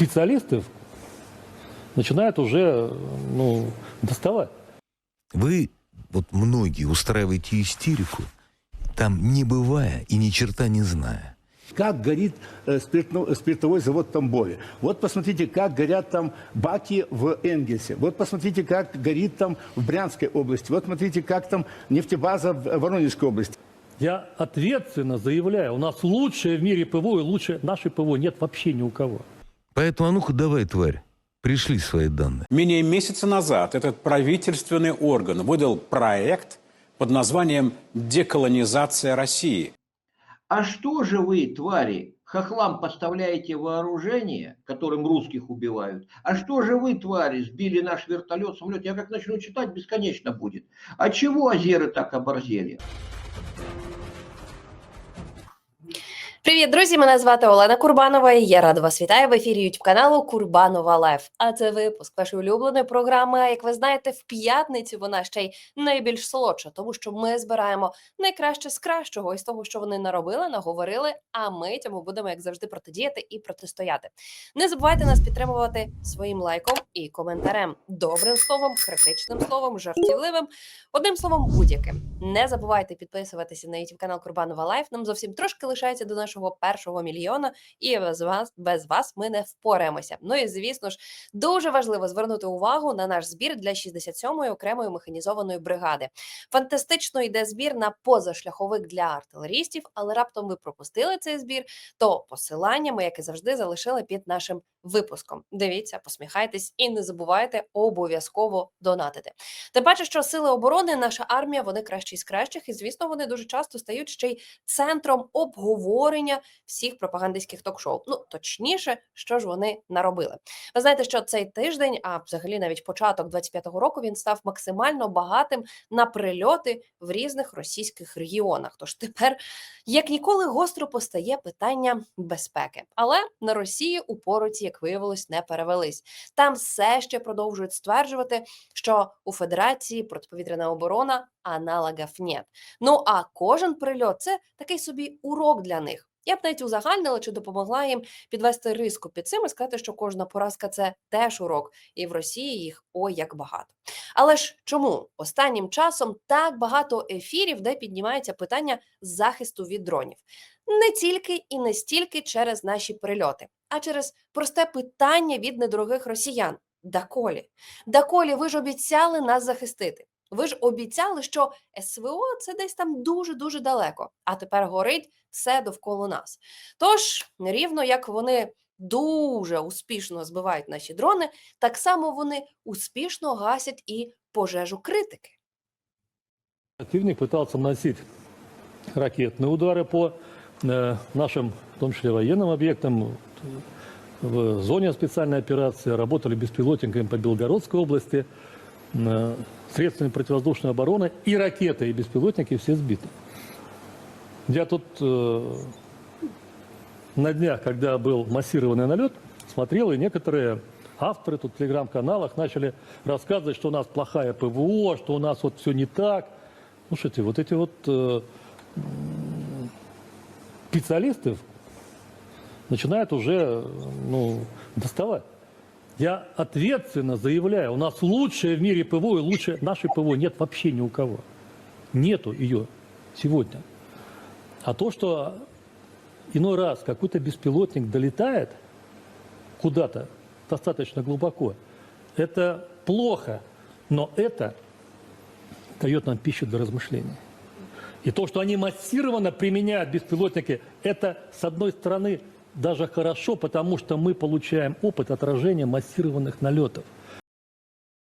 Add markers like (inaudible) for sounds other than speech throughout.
специалисты начинают уже ну, доставать. Вы, вот многие, устраиваете истерику, там не бывая и ни черта не зная. Как горит э, спиртно- спиртовой завод в Тамбове. Вот посмотрите, как горят там баки в Энгельсе. Вот посмотрите, как горит там в Брянской области. Вот смотрите, как там нефтебаза в Воронежской области. Я ответственно заявляю, у нас лучшее в мире ПВО и лучше нашей ПВО нет вообще ни у кого. Поэтому, а ну-ка давай, тварь, пришли свои данные. Менее месяца назад этот правительственный орган выдал проект под названием «Деколонизация России». А что же вы, твари, хохлам поставляете вооружение, которым русских убивают? А что же вы, твари, сбили наш вертолет, самолет? Я как начну читать, бесконечно будет. А чего азеры так оборзели? Привіт, друзі! Мене звати Олена Курбанова. і Я рада вас вітаю в ефірі ютуб каналу Курбанова Лайф. А це випуск вашої улюбленої програми. А як ви знаєте, в п'ятницю вона ще й найбільш солодша, тому що ми збираємо найкраще з кращого із того, що вони наробили, наговорили. А ми цьому будемо як завжди протидіяти і протистояти. Не забувайте нас підтримувати своїм лайком і коментарем, добрим словом, критичним словом, жартівливим, одним словом, будь-яким. Не забувайте підписуватися на youtube канал Курбанова Лайф. Нам зовсім трошки лишається до нашого першого мільйона, і без вас без вас ми не впораємося. Ну і звісно ж, дуже важливо звернути увагу на наш збір для 67-ї окремої механізованої бригади. Фантастично йде збір на позашляховик для артилерістів, але раптом ви пропустили цей збір. То посилання ми, як і завжди, залишили під нашим випуском. Дивіться, посміхайтесь і не забувайте обов'язково донатити. Тим паче, що сили оборони, наша армія, вони кращі з кращих, і звісно, вони дуже часто стають ще й центром обговорення всіх пропагандистських ток-шоу. Ну точніше, що ж вони наробили. Ви знаєте, що цей тиждень, а взагалі навіть початок 25-го року, він став максимально багатим на прильоти в різних російських регіонах. Тож тепер, як ніколи, гостро постає питання безпеки. Але на Росії у пороці, як виявилось, не перевелись. Там все ще продовжують стверджувати, що у Федерації протиповітряна оборона аналогів нет. Ну а кожен прильот це такий собі урок для них. Я б навіть узагальнила чи допомогла їм підвести риску під цим і сказати, що кожна поразка це теж урок, і в Росії їх ой як багато. Але ж чому останнім часом так багато ефірів, де піднімається питання захисту від дронів? Не тільки і не стільки через наші прильоти, а через просте питання від недорогих росіян. Даколі, даколі, ви ж обіцяли нас захистити. Ви ж обіцяли, що СВО це десь там дуже дуже далеко, а тепер горить все довкола нас. Тож, рівно як вони дуже успішно збивають наші дрони, так само вони успішно гасять і пожежу критики. Противник пытался наносить ракетные удары по э, нашим, в том числе военным объектам. Вот, э, В зоне специальной операции работали беспилотниками по Белгородской области, э, средствами противовоздушной обороны и ракеты, и беспилотники все сбиты. Я тут э, на днях, когда был массированный налет, смотрел, и некоторые авторы тут в телеграм-каналах начали рассказывать, что у нас плохая ПВО, что у нас вот все не так. Слушайте, вот эти вот э, специалисты начинают уже ну, доставать. Я ответственно заявляю, у нас лучшее в мире ПВО и лучше нашей ПВО нет вообще ни у кого. Нету ее сегодня. А то, что иной раз какой-то беспилотник долетает куда-то достаточно глубоко, это плохо, но это дает нам пищу для размышлений. И то, что они массированно применяют беспилотники, это, с одной стороны, даже хорошо, потому что мы получаем опыт отражения массированных налетов.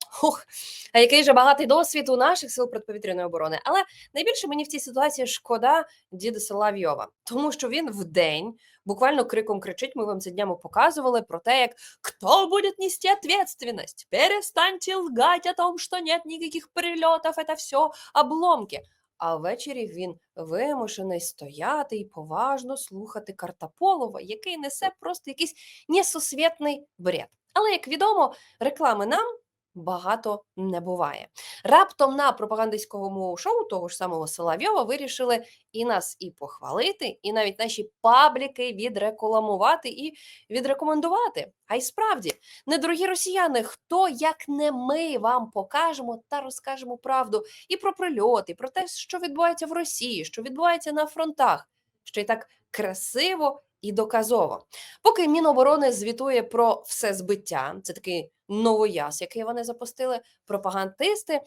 Хух, а який же багатий досвід у наших сил протиповітряної оборони. Але найбільше мені в цій ситуації шкода діда Соловйова, тому що він в день буквально криком кричить. Ми вам це днями показували про те, як хто буде нести відповідальність? Перестаньте лгать о том, що нет ніяких прильотів, це все обломки. А ввечері він вимушений стояти і поважно слухати Картаполова, який несе просто якийсь несусвітний бред. Але як відомо, реклами нам багато не буває. Раптом на пропагандистському шоу того ж самого Соловйова вирішили і нас і похвалити, і навіть наші пабліки відрекламувати і відрекомендувати. А й справді, недорогі росіяни, хто як не ми вам покажемо та розкажемо правду і про прильоти, про те, що відбувається в Росії, що відбувається на фронтах, що й так красиво і доказово. Поки Міноборони звітує про все збиття, це такий новояз, який вони запустили, пропагандисти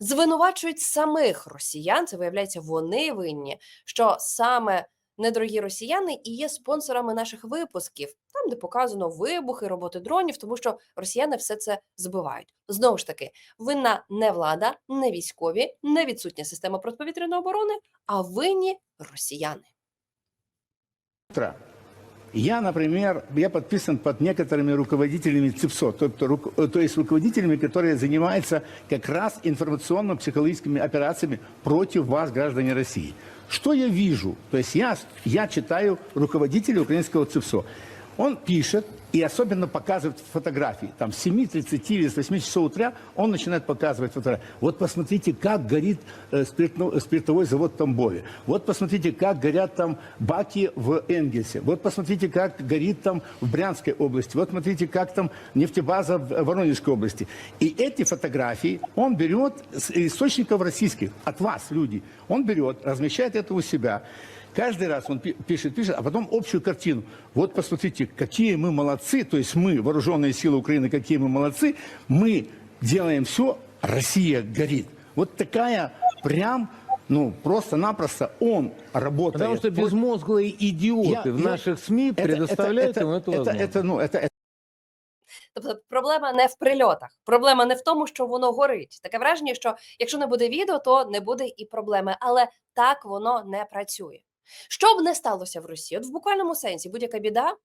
звинувачують самих росіян. Це виявляється, вони винні, що саме недорогі росіяни і є спонсорами наших випусків, там, де показано вибухи, роботи дронів, тому що росіяни все це збивають. Знову ж таки, винна не влада, не військові, не відсутня система протиповітряної оборони, а винні росіяни утра. Я, например, я подписан под некоторыми руководителями ЦИПСО, то, то, рук- э, то есть руководителями, которые занимаются как раз информационно-психологическими операциями против вас, граждане России. Что я вижу? То есть я, я читаю руководителя украинского ЦИПСО. Он пишет и особенно показывает фотографии. Там с 7.30 или с 8 часов утра он начинает показывать фотографии. Вот посмотрите, как горит э, спиртно- спиртовой завод в Тамбове. Вот посмотрите, как горят там баки в Энгельсе. Вот посмотрите, как горит там в Брянской области. Вот смотрите, как там нефтебаза в Воронежской области. И эти фотографии он берет с источников российских, от вас, люди. Он берет, размещает это у себя. Каждый раз он пи- пишет, пишет, а потом общую картину. Вот посмотрите, какие мы молодцы, то есть мы, вооруженные силы Украины, какие мы молодцы, мы делаем все, Россия горит. Вот такая прям, ну, просто-напросто он работает. Потому что против- безмозглые идиоты Я- в я- наших СМИ Это- предоставляют это, им эту это, возможность. это, ну, это, Тобто проблема не в прильотах, проблема не в тому, що воно горить. Таке враження, що якщо не буде відео, то не буде і проблеми. Але так воно не працює. Що б не сталося в Росії, от в буквальному сенсі будь-яка біда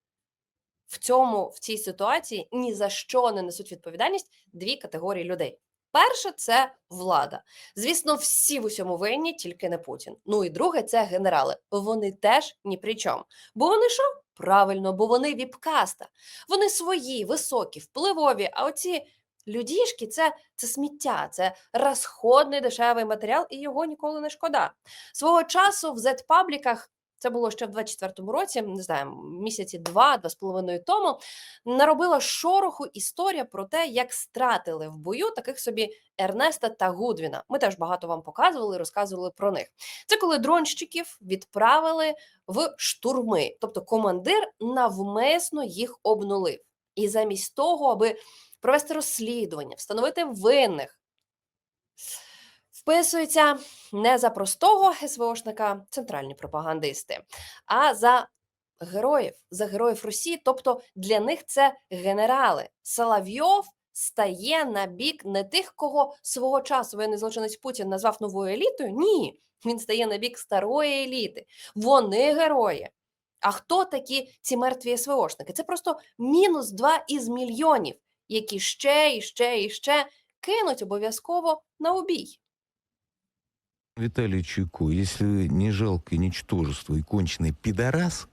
в цьому в цій ситуації ні за що не несуть відповідальність дві категорії людей. Перше це влада. Звісно, всі в усьому винні, тільки не Путін. Ну і друге це генерали. Вони теж ні при чому. Бо вони що? Правильно, бо вони віпкаста. Вони свої, високі, впливові. А оці людішки це, це сміття, це розходний дешевий матеріал, і його ніколи не шкода. Свого часу в Z-пабліках, це було ще в 24-му році, не знаю, місяці два, два з половиною тому, наробила шороху історія про те, як стратили в бою таких собі Ернеста та Гудвіна. Ми теж багато вам показували розказували про них. Це коли дронщиків відправили в штурми, тобто командир навмисно їх обнулив. І замість того, аби провести розслідування, встановити винних, вписується не за простого СВОшника центральні пропагандисти, а за героїв, за героїв Росії. Тобто для них це генерали. Соловйов стає на бік не тих, кого свого часу воєнний злочинець Путін назвав новою елітою. Ні, він стає на бік старої еліти. Вони герої. А хто такі ці мертві СВОшники? Це просто мінус два із мільйонів, які ще і ще і ще кинуть обов'язково на убій. Виталий Чуйко, если вы не жалкое ничтожество и конченый пидорас,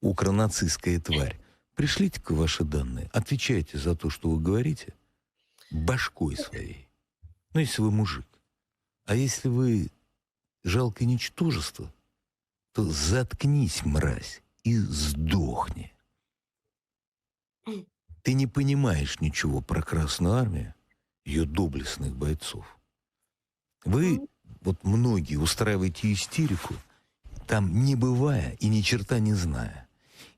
укронацистская тварь, пришлите-ка ваши данные, отвечайте за то, что вы говорите, башкой своей. Ну, если вы мужик. А если вы жалкое ничтожество, то заткнись, мразь, и сдохни. Ты не понимаешь ничего про Красную Армию, ее доблестных бойцов. Вы, вот многие, устраиваете истерику, там не бывая и ни черта не зная.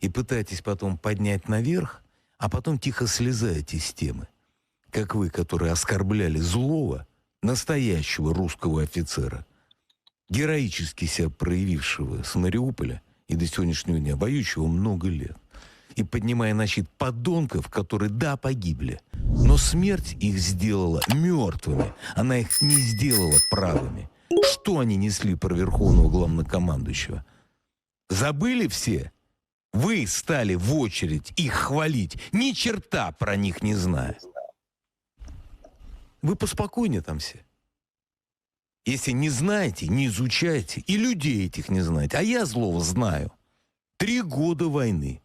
И пытаетесь потом поднять наверх, а потом тихо слезаете с темы. Как вы, которые оскорбляли злого, настоящего русского офицера, героически себя проявившего с Мариуполя и до сегодняшнего дня, воюющего много лет, и поднимая на щит подонков, которые, да, погибли, но смерть их сделала мертвыми, она их не сделала правыми. Что они несли про верховного главнокомандующего? Забыли все? Вы стали в очередь их хвалить, ни черта про них не зная. Вы поспокойнее там все. Если не знаете, не изучайте, и людей этих не знаете. А я злого знаю. Три года войны.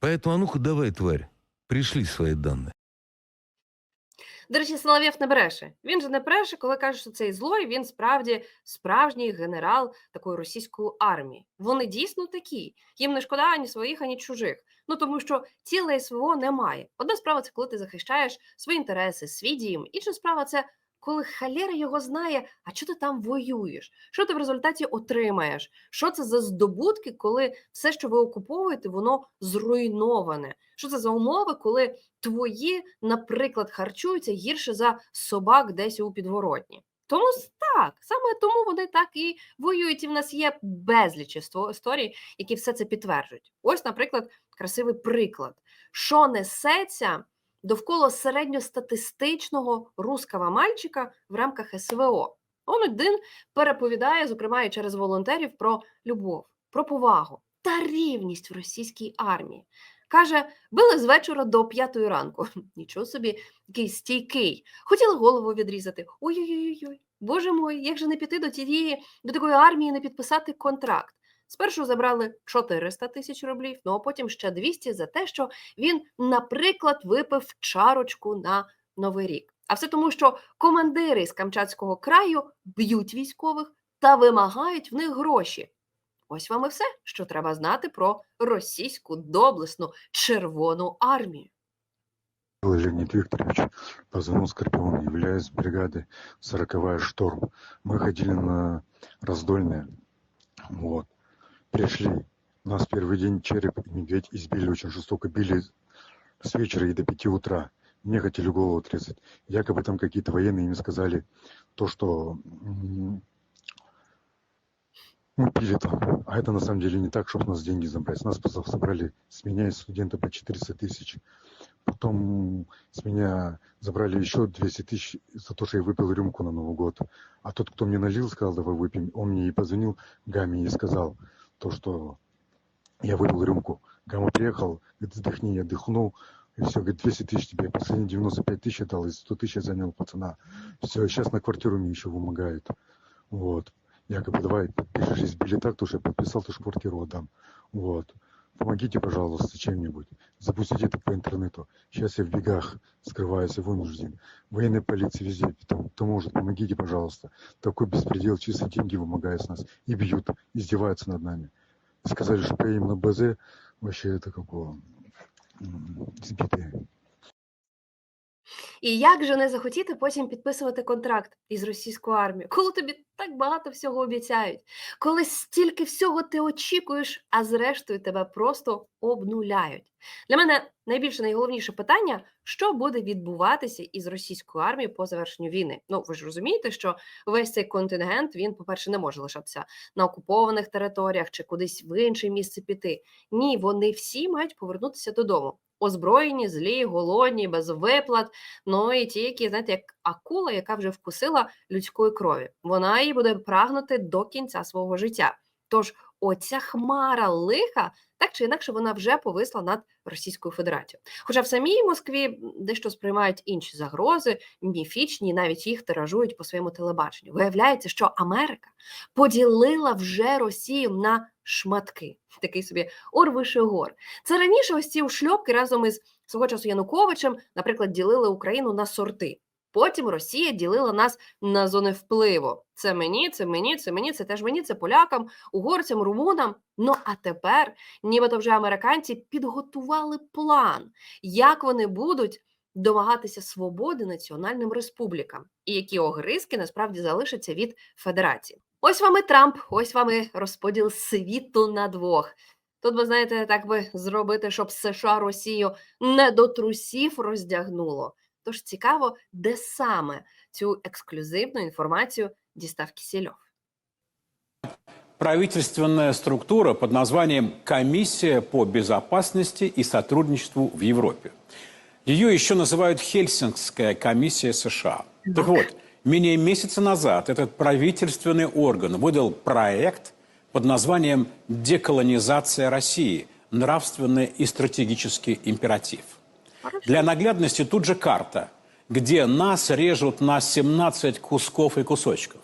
Поэтому, а ну-ка давай, тварь, пришли свои данные. До речі, Соловєв не бреше. Він же не бреше, коли каже, що цей злой він справді справжній генерал такої російської армії. Вони дійсно такі. Їм не шкода ані своїх, ані чужих. Ну тому що ціле СВО немає. Одна справа це коли ти захищаєш свої інтереси, свій дім. Інша справа це коли халера його знає, а що ти там воюєш? Що ти в результаті отримаєш? Що це за здобутки, коли все, що ви окуповуєте, воно зруйноване? Що це за умови, коли твої, наприклад, харчуються гірше за собак десь у підворотні? Тому так, саме тому вони так і воюють. І в нас є безліч історій, які все це підтверджують. Ось, наприклад, красивий приклад, що несеться довкола середньостатистичного руского мальчика в рамках СВО. Он один переповідає, зокрема і через волонтерів, про любов, про повагу та рівність в російській армії. Каже, били з вечора до п'ятої ранку. (laughs) Нічого собі, який стійкий. Хотіли голову відрізати. Ой-ой-ой, боже мой, як же не піти до тієї, до такої армії, не підписати контракт. Спершу забрали 400 тисяч рублів, ну а потім ще 200 за те, що він, наприклад, випив чарочку на Новий рік. А все тому, що командири з Камчатського краю б'ють військових та вимагають в них гроші. Ось вам і все, що треба знати про російську доблесну Червону армію. Леонид Викторович, позвонил Скорпион, являюсь бригады 40 «Шторм». Мы ходили на раздольное, вот, пришли. Нас первый день череп и медведь избили очень жестоко, били с вечера и до 5 утра. Мне хотели голову отрезать. Якобы там какие-то военные им сказали то, что мы пили там. А это на самом деле не так, чтобы нас деньги забрать. Нас собрали с меня и студента по 400 тысяч. Потом с меня забрали еще 200 тысяч за то, что я выпил рюмку на Новый год. А тот, кто мне налил, сказал, давай выпьем. Он мне и позвонил Гаме и сказал то, что я выпил рюмку. Гамма приехал, говорит, вдохни, я дыхнул. И все, говорит, 200 тысяч тебе, последние 95 тысяч отдал, и 100 тысяч я занял пацана. Все, сейчас на квартиру мне еще вымогают. Вот. Якобы давай подпишешь, избили так, то, что я подписал, то, что квартиру отдам. Вот. Помогите, пожалуйста, чем-нибудь. Запустите это по интернету. Сейчас я в бегах скрываюсь и вынужден. Военная полиция везде. Кто, может, помогите, пожалуйста. Такой беспредел, чисто деньги вымогают с нас. И бьют, издеваются над нами. Сказали, что поедем на БЗ. Вообще это какого м, сбитые. І як же не захотіти потім підписувати контракт із російською армією, коли тобі так багато всього обіцяють, коли стільки всього ти очікуєш, а зрештою тебе просто обнуляють. Для мене найбільше найголовніше питання, що буде відбуватися із російською армією по завершенню війни. Ну ви ж розумієте, що весь цей контингент він, по-перше, не може лишатися на окупованих територіях чи кудись в інше місце піти. Ні, вони всі мають повернутися додому. Озброєні, злі, голодні, без виплат. Ну і ті, які знаєте, як акула, яка вже вкусила людської крові. Вона її буде прагнути до кінця свого життя. Тож оця хмара лиха, так чи інакше, вона вже повисла над Російською Федерацією. Хоча в самій Москві дещо сприймають інші загрози, міфічні, навіть їх тиражують по своєму телебаченню. Виявляється, що Америка поділила вже Росію на шматки. Такий собі Орвишегор. Це раніше ось ці ушльопки разом із свого часу Януковичем, наприклад, ділили Україну на сорти. Потім Росія ділила нас на зони впливу. Це мені, це мені, це мені, це теж мені, це полякам, угорцям, румунам. Ну а тепер, нібито вже американці підготували план, як вони будуть домагатися свободи національним республікам, і які огризки насправді залишаться від федерації. Ось вам і Трамп, ось вам і розподіл світу на двох. Тут, ви знаєте, так би зробити, щоб США Росію не до трусів роздягнуло. Тож цікаво, де саме цю ексклюзивну інформацію дістав Кісільов. Правительственная структура под названием «Комиссия по безопасности и сотрудничеству в Европе». Ее еще называют Хельсинкская комиссия США. Так вот, менее месяца назад этот правительственный орган выдал проект под названием «Деколонизация России. Нравственный и стратегический императив». Для наглядности тут же карта, где нас режут на 17 кусков и кусочков.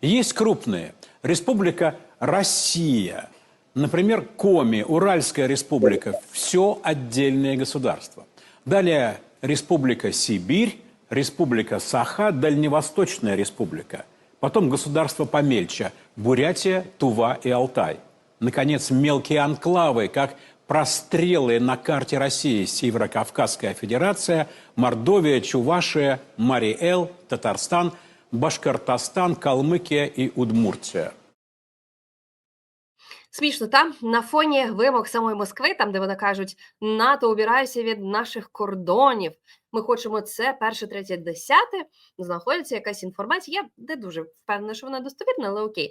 Есть крупные. Республика Россия, Например, Коми, Уральская республика – все отдельные государства. Далее Республика Сибирь, Республика Саха, Дальневосточная республика. Потом государства помельче – Бурятия, Тува и Алтай. Наконец, мелкие анклавы, как прострелы на карте России Северо-Кавказская Федерация, Мордовия, Чувашия, Мариэл, Татарстан, Башкортостан, Калмыкия и Удмуртия. Смішно, та на фоні вимог самої Москви, там де вони кажуть, НАТО убирайся від наших кордонів. Ми хочемо це перше, третє, десяте. Знаходиться якась інформація. Я не дуже впевнена, що вона достовірна, але окей. е,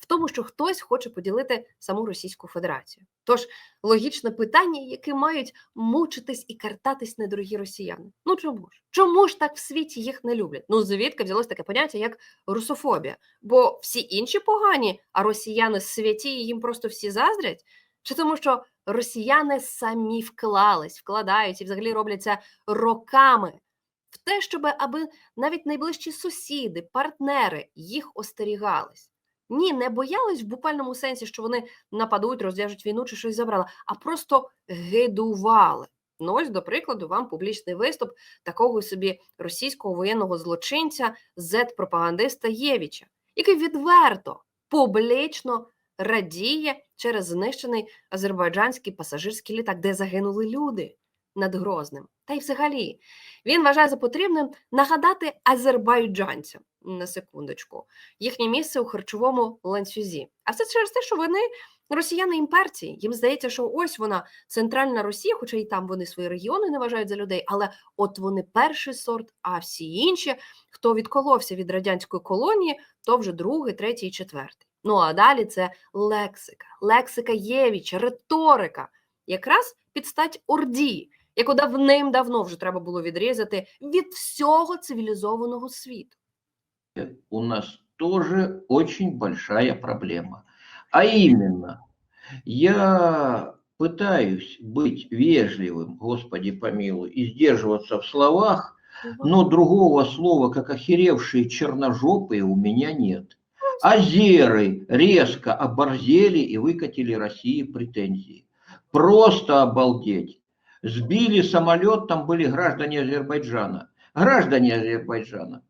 В тому, що хтось хоче поділити саму Російську Федерацію. Тож логічне питання, яке мають мучитись і картатись недорогі росіяни. Ну чому ж? Чому ж так в світі їх не люблять? Ну звідки взялось таке поняття, як русофобія? Бо всі інші погані, а росіяни святі, і їм просто всі заздрять? Чи тому, що росіяни самі вклались, вкладають і взагалі роблять це роками в те, щоб аби навіть найближчі сусіди, партнери їх остерігались? Ні, не боялись в буквальному сенсі, що вони нападуть, розв'яжуть війну чи щось забрали, а просто гидували. Ну, ось, до прикладу, вам публічний виступ такого собі російського воєнного злочинця, зет-пропагандиста Євіча, який відверто, публічно радіє через знищений азербайджанський пасажирський літак, де загинули люди над Грозним. Та й взагалі він вважає за потрібним нагадати азербайджанцям на секундочку їхнє місце у харчовому ланцюзі. А все через те, що вони росіяни імперці. Їм здається, що ось вона центральна Росія, хоча і там вони свої регіони не вважають за людей, але от вони перший сорт, а всі інші, хто відколовся від радянської колонії, то вже другий, третій, четвертий. Ну а далі це лексика, лексика Євіча, риторика, якраз під стать Орді, яку давним-давно вже треба було відрізати від всього цивілізованого світу. у нас тоже очень большая проблема. А именно, я пытаюсь быть вежливым, Господи помилуй, и сдерживаться в словах, но другого слова, как охеревшие черножопые, у меня нет. Азеры резко оборзели и выкатили России претензии. Просто обалдеть. Сбили самолет, там были граждане Азербайджана. Граждане Азербайджана.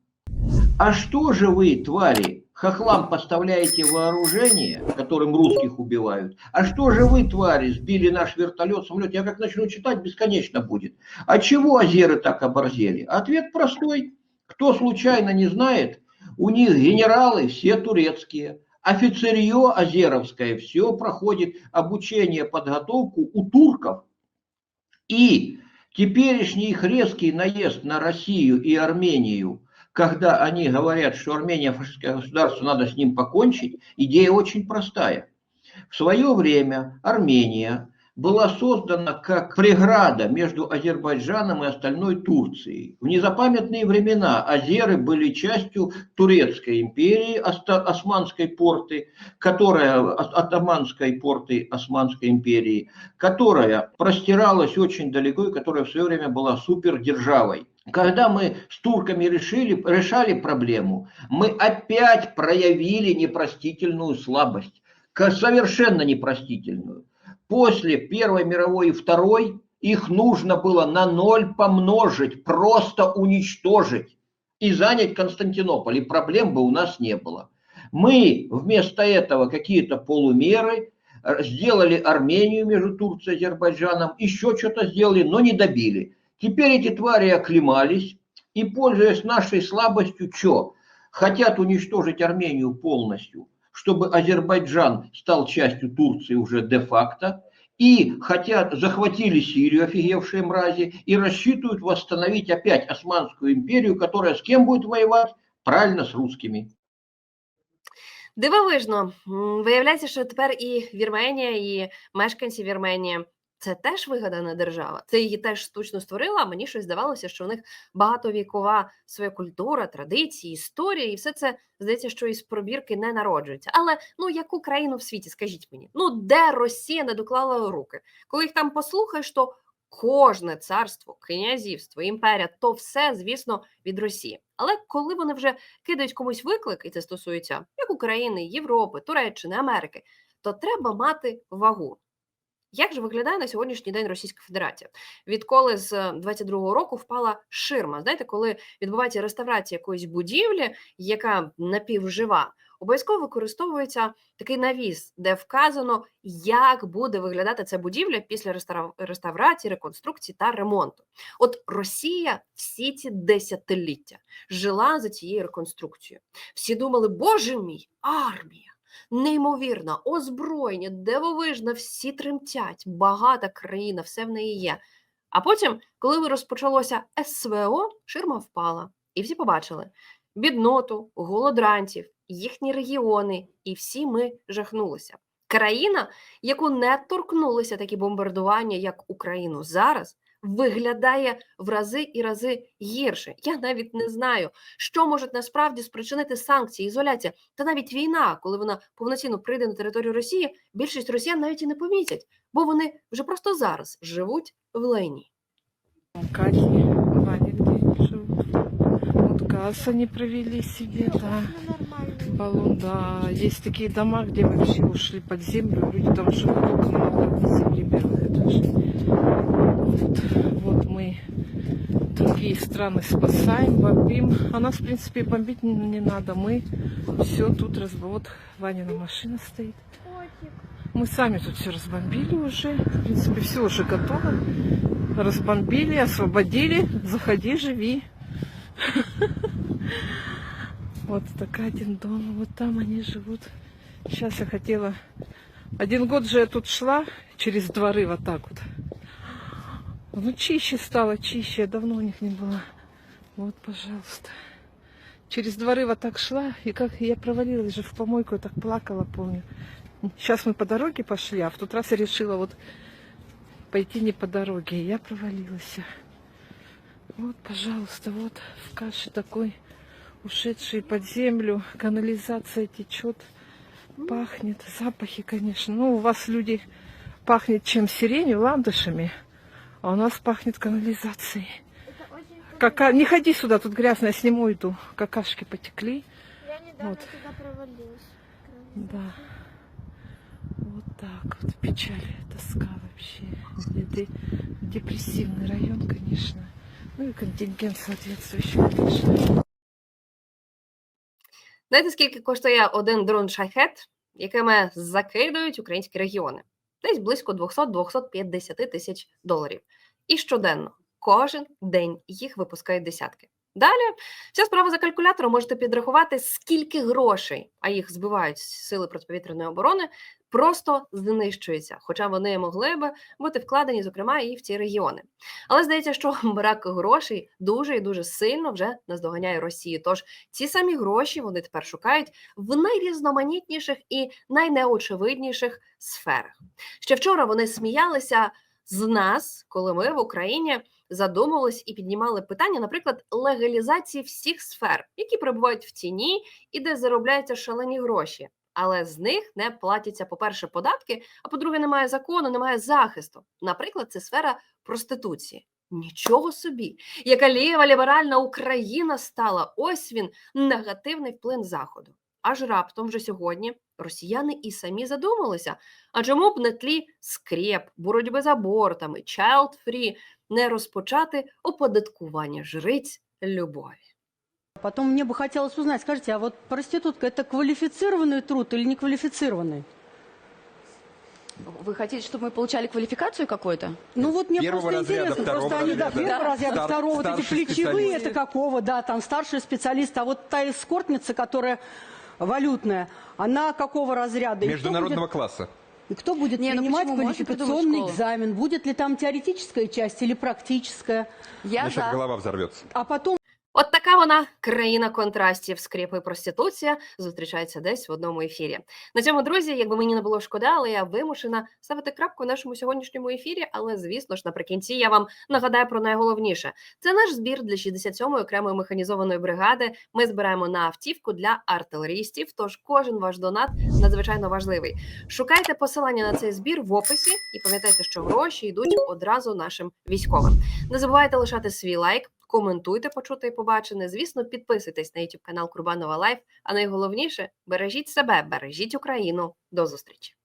А что же вы, твари, хохлам поставляете вооружение, которым русских убивают? А что же вы, твари, сбили наш вертолет, самолет? Я как начну читать, бесконечно будет. А чего азеры так оборзели? Ответ простой. Кто случайно не знает, у них генералы все турецкие. Офицерье азеровское все проходит обучение, подготовку у турков. И теперешний их резкий наезд на Россию и Армению, когда они говорят, что Армения фашистское государство, надо с ним покончить, идея очень простая. В свое время Армения была создана как преграда между Азербайджаном и остальной Турцией. В незапамятные времена азеры были частью Турецкой империи, Османской порты, которая, Отоманской порты Османской империи, которая простиралась очень далеко и которая в свое время была супердержавой. Когда мы с турками решили, решали проблему, мы опять проявили непростительную слабость, совершенно непростительную. После Первой мировой и Второй их нужно было на ноль помножить, просто уничтожить и занять Константинополь, и проблем бы у нас не было. Мы вместо этого какие-то полумеры э, сделали Армению между Турцией и Азербайджаном, еще что-то сделали, но не добили. Теперь эти твари оклемались и, пользуясь нашей слабостью, что? Хотят уничтожить Армению полностью, чтобы Азербайджан стал частью Турции уже де-факто, и хотят, захватили Сирию, офигевшие мрази, и рассчитывают восстановить опять Османскую империю, которая с кем будет воевать? Правильно, с русскими. Дивовижно. М, Виявляється, що тепер і Вірменія, і мешканці Вірменії це теж вигадана держава. Це її теж штучно створила. Мені щось здавалося, що у них багатовікова своя культура, традиції, історія, і все це здається, що із пробірки не народжується. Але ну яку країну в світі, скажіть мені, ну де Росія не доклала руки? Коли їх там послухаєш, то кожне царство, князівство, імперія, то все, звісно, від Росії. Але коли вони вже кидають комусь виклик, і це стосується як України, Європи, Туреччини, Америки, то треба мати вагу. Як же виглядає на сьогоднішній день Російська Федерація? Відколи з 22-го року впала ширма? Знаєте, коли відбувається реставрація якоїсь будівлі, яка напівжива, обов'язково використовується такий навіс, де вказано, як буде виглядати ця будівля після рестав- реставрації, реконструкції та ремонту. От Росія всі ці десятиліття жила за цією реконструкцією. Всі думали, боже мій, армія. Неймовірна, озброєння, дивовижна, всі тремтять, багата країна, все в неї є. А потім, коли розпочалося СВО, ширма впала, і всі побачили бідноту, голодранців, їхні регіони, і всі ми жахнулися. Країна, яку не торкнулися такі бомбардування, як Україну зараз, виглядає в рази і рази гірше. Я навіть не знаю, що можуть насправді спричинити санкції, ізоляція та навіть війна, коли вона повноцінно прийде на територію Росії, більшість росіян навіть і не помітять, бо вони вже просто зараз живуть в лайні. Газ они провели себе, да. Баллон, да. Есть такие дома, где вообще ушли под землю. Люди там живут только на уровне земли первых этажей. Вот, вот мы другие страны спасаем, бомбим. А нас, в принципе, бомбить не, не надо. Мы все тут раз... Вот Ванина машина стоит. Мы сами тут все разбомбили уже. В принципе, все уже готово. Разбомбили, освободили. Заходи, живи. (laughs) Вот такая один дом. Вот там они живут. Сейчас я хотела... Один год же я тут шла через дворы вот так вот. Ну, чище стало, чище. Я давно у них не была. Вот, пожалуйста. Через дворы вот так шла, и как я провалилась же в помойку, я так плакала, помню. Сейчас мы по дороге пошли, а в тот раз я решила вот пойти не по дороге, и я провалилась. Вот, пожалуйста, вот в каше такой ушедший под землю, канализация течет, пахнет, запахи, конечно. Ну, у вас люди пахнет чем сиренью, ландышами, а у нас пахнет канализацией. Кака... Не ходи сюда, тут грязно, я сниму иду. Какашки потекли. Я недавно Вот. туда провалилась. Да. Вот так вот. Печаль, тоска вообще. Это депрессивный район, конечно. Ну и контингент соответствующий, конечно. Знаєте, скільки коштує один дрон шахет, якими закидують українські регіони? Десь близько 200-250 тисяч доларів. І щоденно, кожен день їх випускають десятки. Далі вся справа за калькулятором можете підрахувати, скільки грошей, а їх збивають сили протиповітряної оборони, просто знищується. Хоча вони могли би бути вкладені, зокрема, і в ці регіони. Але здається, що (laughs) брак грошей дуже і дуже сильно вже наздоганяє Росію. Тож ці самі гроші вони тепер шукають в найрізноманітніших і найнеочевидніших сферах. Ще вчора вони сміялися з нас, коли ми в Україні задумувались і піднімали питання, наприклад, легалізації всіх сфер, які перебувають в тіні і де заробляються шалені гроші. Але з них не платяться, по-перше, податки, а по-друге, немає закону, немає захисту. Наприклад, це сфера проституції. Нічого собі, яка ліва ліберальна Україна стала. Ось він негативний вплив заходу. Аж раптом вже сьогодні росіяни і самі задумалися: а чому б на тлі скреп, боротьби з абортами, child free не розпочати оподаткування жриць любові? Потом мне бы хотелось узнать, скажите, а вот проститутка это квалифицированный труд или неквалифицированный? Вы хотите, чтобы мы получали квалификацию какую-то? Ну вот мне Первого просто разряда, интересно, второго просто они, да, разряда. первого Да. разряда, Стар- второго, вот эти плечевые, это какого, да, там старший специалист, а вот та эскортница, которая валютная, она какого разряда? Международного будет- класса. И кто будет Не, ну принимать придумать квалификационный экзамен? Будет ли там теоретическая часть или практическая? Я Мне сейчас за. голова взорвется. А потом От така вона країна контрастів, скріпи і проституція зустрічається десь в одному ефірі. На цьому, друзі, якби мені не було шкода, але я вимушена ставити крапку в нашому сьогоднішньому ефірі. Але звісно ж, наприкінці я вам нагадаю про найголовніше: це наш збір для 67-ї окремої механізованої бригади. Ми збираємо на автівку для артилерістів. Тож кожен ваш донат надзвичайно важливий. Шукайте посилання на цей збір в описі і пам'ятайте, що гроші йдуть одразу нашим військовим. Не забувайте лишати свій лайк. Коментуйте, почуте і побачене. Звісно, підписуйтесь на YouTube канал Курбанова Лайф. А найголовніше бережіть себе, бережіть Україну. До зустрічі.